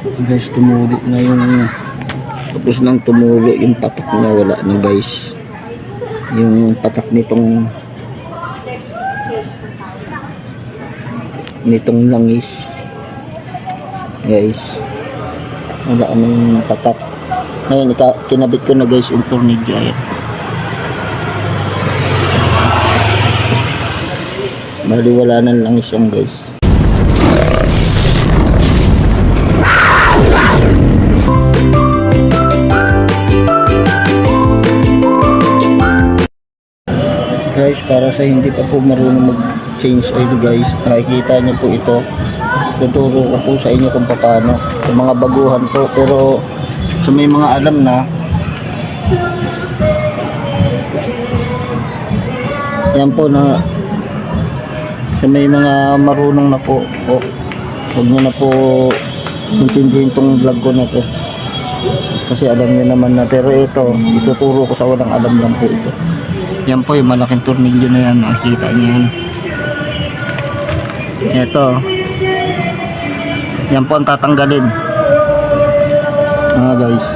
Guys, tumulo na yung tapos nang tumulo yung patak niya wala na guys. Yung patak nitong nitong langis. Guys wala na yung patak. Ngayon kinabit ko na guys yung tornilyo ayan. Bali wala na langis yan guys guys para sa hindi pa po marunong mag change oil guys nakikita niyo po ito. Tuturo ko po sa inyo kung paano. Sa mga baguhan po pero sa may mga alam na yan po na sa may mga marunong na po po huwag nyo na po intindihin tong vlog ko na to. Kasi alam niyo naman na pero ito ituturo ko sa walang alam lang po ito yan po yung malaking tornilyo na yan makikita niyo yan. Ito. Yan po ang tatanggalin. Mga guys.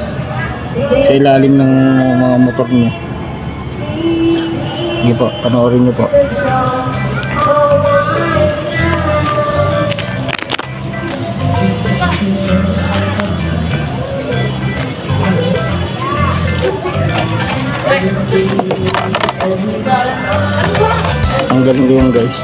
Sa ilalim ng mga motor niyo. Sige po panoorin niyo po. ang galing ko yan guys.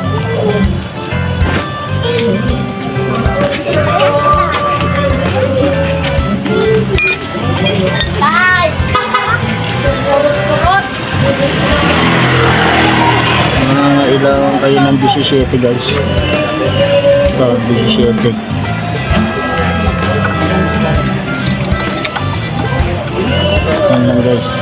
Ilang kayo ng 17 guys. Ito 17 yan lang guys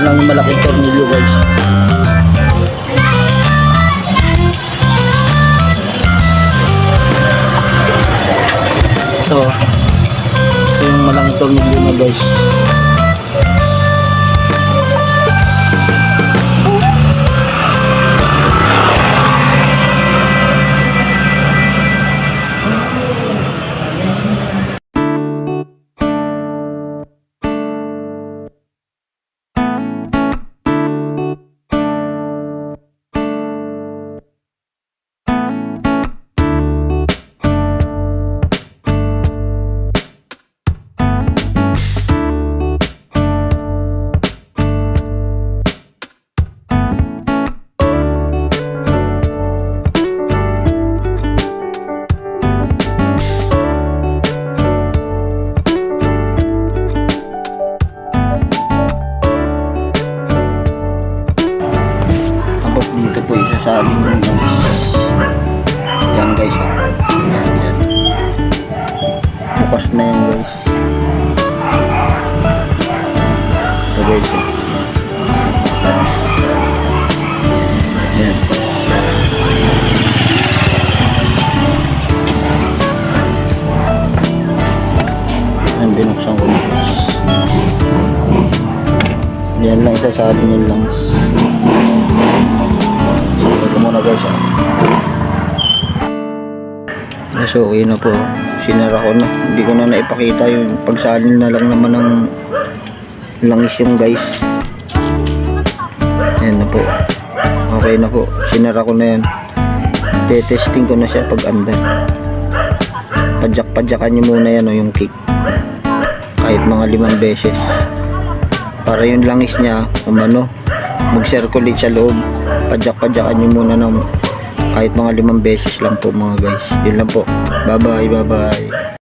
Lang yung malaking tornilyo guys. Ito. Ito yung malaking tornilyo na guys. Sa amin yung guys. Yan guys. oh. Yan, yan. Bukas na yan guys. Ito guys. Yan. Yan binuksan ko na. Yan lang isa sa atin yung langs. Muna guys ah. So, okay na po. Sinara ko na. Hindi ko na naipakita yung pagsalin na lang naman ng langis yung guys. Ayan na po. Okay na po. Sinara ko na yan. Te-testing ko na siya pag andar. Padyak-padyakan nyo muna yan o yung kick. Kahit mga limang beses. Para yung langis niya, umano, mag-circulate sa loob. Padyak-padyakan nyo muna ng kahit mga limang beses lang po mga guys. Yun lang po. Bye bye, bye bye.